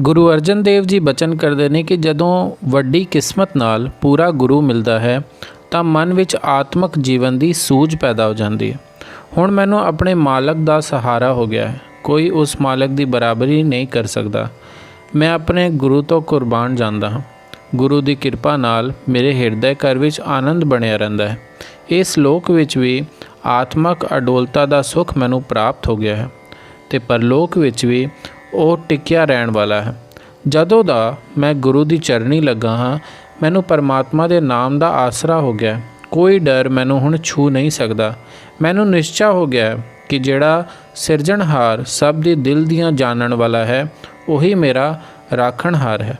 ਗੁਰੂ ਅਰਜਨ ਦੇਵ ਜੀ ਬਚਨ ਕਰਦੇ ਨੇ ਕਿ ਜਦੋਂ ਵੱਡੀ ਕਿਸਮਤ ਨਾਲ ਪੂਰਾ ਗੁਰੂ ਮਿਲਦਾ ਹੈ, ਤਾਂ ਮਨ ਵਿੱਚ ਆਤਮਿਕ ਜੀਵਨ ਦੀ ਸੂਝ ਪੈਦਾ ਹੋ ਜਾਂਦੀ ਹੈ। ਹੁਣ ਮੈਨੂੰ ਆਪਣੇ ਮਾਲਕ ਦਾ ਸਹਾਰਾ ਹੋ ਗਿਆ ਹੈ। ਕੋਈ ਉਸ ਮਾਲਕ ਦੀ ਬਰਾਬਰੀ ਨਹੀਂ ਕਰ ਸਕਦਾ। ਮੈਂ ਆਪਣੇ ਗੁਰੂ ਤੋਂ ਕੁਰਬਾਨ ਜਾਂਦਾ ਹਾਂ। ਗੁਰੂ ਦੀ ਕਿਰਪਾ ਨਾਲ ਮੇਰੇ ਹਿਰਦੇ ਘਰ ਵਿੱਚ ਆਨੰਦ ਬਣਿਆ ਰਹਿੰਦਾ ਹੈ। ਇਸ ਲੋਕ ਵਿੱਚ ਵੀ ਆਤਮਕ ਅਡੋਲਤਾ ਦਾ ਸੁਖ ਮੈਨੂੰ ਪ੍ਰਾਪਤ ਹੋ ਗਿਆ ਹੈ ਤੇ ਪਰਲੋਕ ਵਿੱਚ ਵੀ ਉਹ ਟਿਕਿਆ ਰਹਿਣ ਵਾਲਾ ਹੈ। ਜਦੋਂ ਦਾ ਮੈਂ ਗੁਰੂ ਦੀ ਚਰਣੀ ਲੱਗਾ ਹਾਂ, ਮੈਨੂੰ ਪਰਮਾਤਮਾ ਦੇ ਨਾਮ ਦਾ ਆਸਰਾ ਹੋ ਗਿਆ। ਕੋਈ ਡਰ ਮੈਨੂੰ ਹੁਣ ਛੂ ਨਹੀਂ ਸਕਦਾ। ਮੈਨੂੰ ਨਿਸ਼ਚਾ ਹੋ ਗਿਆ ਕਿ ਜਿਹੜਾ ਸਿਰਜਣਹਾਰ ਸਭ ਦੇ ਦਿਲ ਦੀਆਂ ਜਾਣਨ ਵਾਲਾ ਹੈ, ਉਹੀ ਮੇਰਾ ਰਾਖਣਹਾਰ ਹੈ।